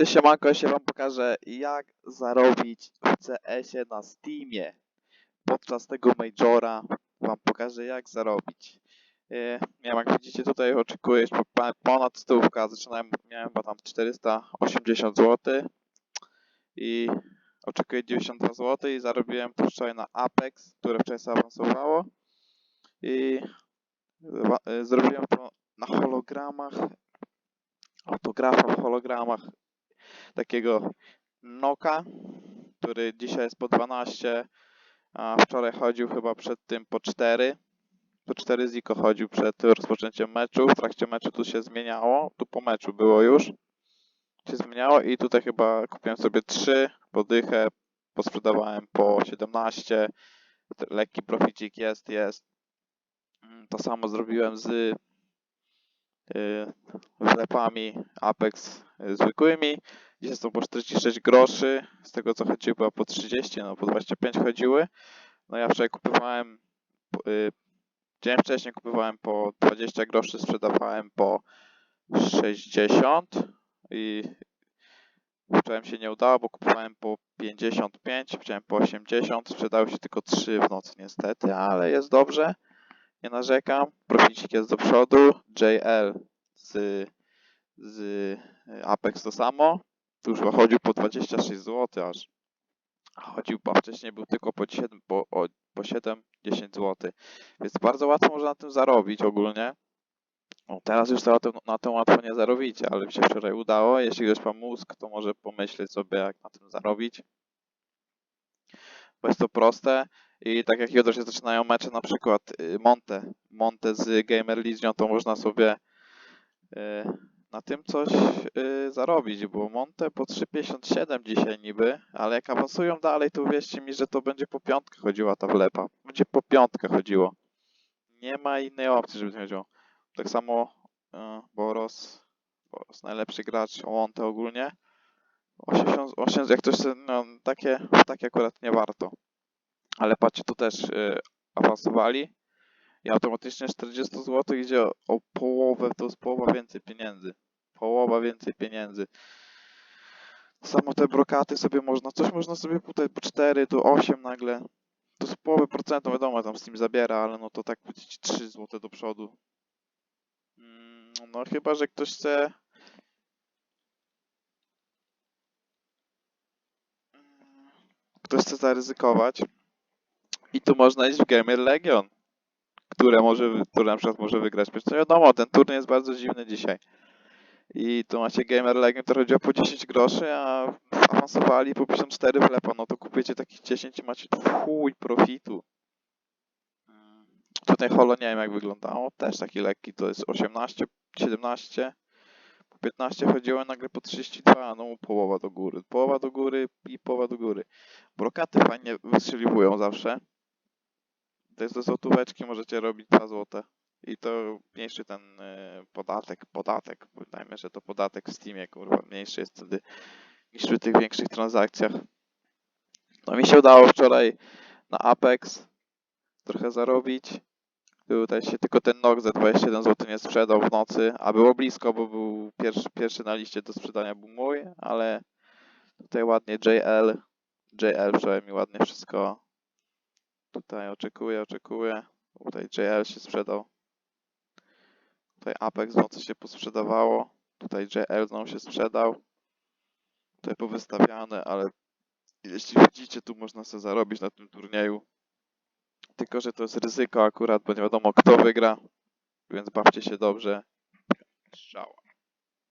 Cześć siemanko, ja się wam pokażę jak zarobić w CS-ie na Steamie. Podczas tego Majora wam pokażę jak zarobić. E, Nie wiem, jak widzicie tutaj oczekuję ponad stówka, zaczynałem, miałem chyba tam 480 zł i oczekuję 92 zł i zarobiłem to wczoraj na Apex, które wczoraj zaawansowało i e, zrobiłem to na hologramach, autografach, hologramach takiego Noka, który dzisiaj jest po 12, a wczoraj chodził chyba przed tym po 4. Po 4 Ziko chodził przed rozpoczęciem meczu. W trakcie meczu tu się zmieniało. Tu po meczu było już. Się zmieniało i tutaj chyba kupiłem sobie 3 podychę. Posprzedawałem po 17. T- Lekki proficik jest, jest. Mm, To samo zrobiłem z wlepami Apex y, zwykłymi. Dzisiaj są po 46 groszy, z tego co chodziły była po 30, no po 25 chodziły. No ja wczoraj kupowałem, po- y, dzień wcześniej kupowałem po 20 groszy, sprzedawałem po 60 i wczoraj się nie udało, bo kupowałem po 55, chciałem po 80, sprzedały się tylko 3 w nocy niestety, ale jest dobrze, nie narzekam. Proficik jest do przodu, JL z, z y, Apex to samo. Tu już chodził po 26 zł aż. Chodził, a wcześniej był tylko po 7, po, o, po 7-10 zł. Więc bardzo łatwo można na tym zarobić ogólnie. No, teraz już to na tym, na łatwo nie zarobicie, ale mi się wczoraj udało. Jeśli ktoś ma mózg, to może pomyśleć sobie, jak na tym zarobić. Bo jest to proste. I tak jak jutro się zaczynają mecze, na przykład y, Monte, Monte z Gamer Legion, to można sobie na tym coś y, zarobić, bo Monte po 3,57 dzisiaj niby, ale jak awansują dalej, to uwierzcie mi, że to będzie po piątkę chodziła ta wlepa. Będzie po piątkę chodziło. Nie ma innej opcji, żeby to chodziło. Tak samo y, Boros, Boros, najlepszy gracz Monte ogólnie. 80, 80 jak ktoś no takie, takie akurat nie warto. Ale patrzcie, tu też y, awansowali i automatycznie 40 zł idzie o, połowę, to jest połowa więcej pieniędzy. Połowa więcej pieniędzy. Samo te brokaty sobie można, coś można sobie tutaj po 4, tu 8 nagle. To z połowy procentu, wiadomo, tam z tym zabiera, ale no to tak powiedzieć 3 zł do przodu. Mm, No chyba, że ktoś chce... Mm, Ktoś chce zaryzykować. I tu można iść w Gamer Legion które może, które na przykład może wygrać. Przecież wiadomo, ten turniej jest bardzo dziwny dzisiaj. I tu macie Gamer Legion, który chodzi o po 10 groszy, a awansowali po 54 wlepa, no to kupujecie takich 10 i macie chuj profitu. Mm, Tutaj holo nie wiem jak wyglądało, też taki lekki, to jest 18, 17, po 15 chodziło nagle po 32, no połowa do góry, połowa do góry i połowa do góry. Brokaty fajnie wystrzeliwują zawsze. To jest do złotóweczki, możecie robić 2 złote. I to mniejszy ten y, podatek, podatek, pamiętajmy, że to podatek w Steamie, kurwa, mniejszy jest wtedy niż przy tych większych transakcjach. No mi się udało wczoraj na Apex trochę zarobić. Tutaj się tylko ten NOK za 27 zł nie sprzedał w nocy, a było blisko, bo był pierwszy, pierwszy na liście do sprzedania był mój, ale tutaj ładnie JL, JL wczoraj mi ładnie wszystko Tutaj oczekuję, oczekuję. Tutaj JL się sprzedał. Tutaj Apex nocy się posprzedawało. Tutaj JL znowu się sprzedał. Tutaj powystawiane, ale jeśli widzicie, tu można sobie zarobić na tym turnieju. Tylko, że to jest ryzyko akurat, bo nie wiadomo kto wygra. Więc bawcie się dobrze. Strzała.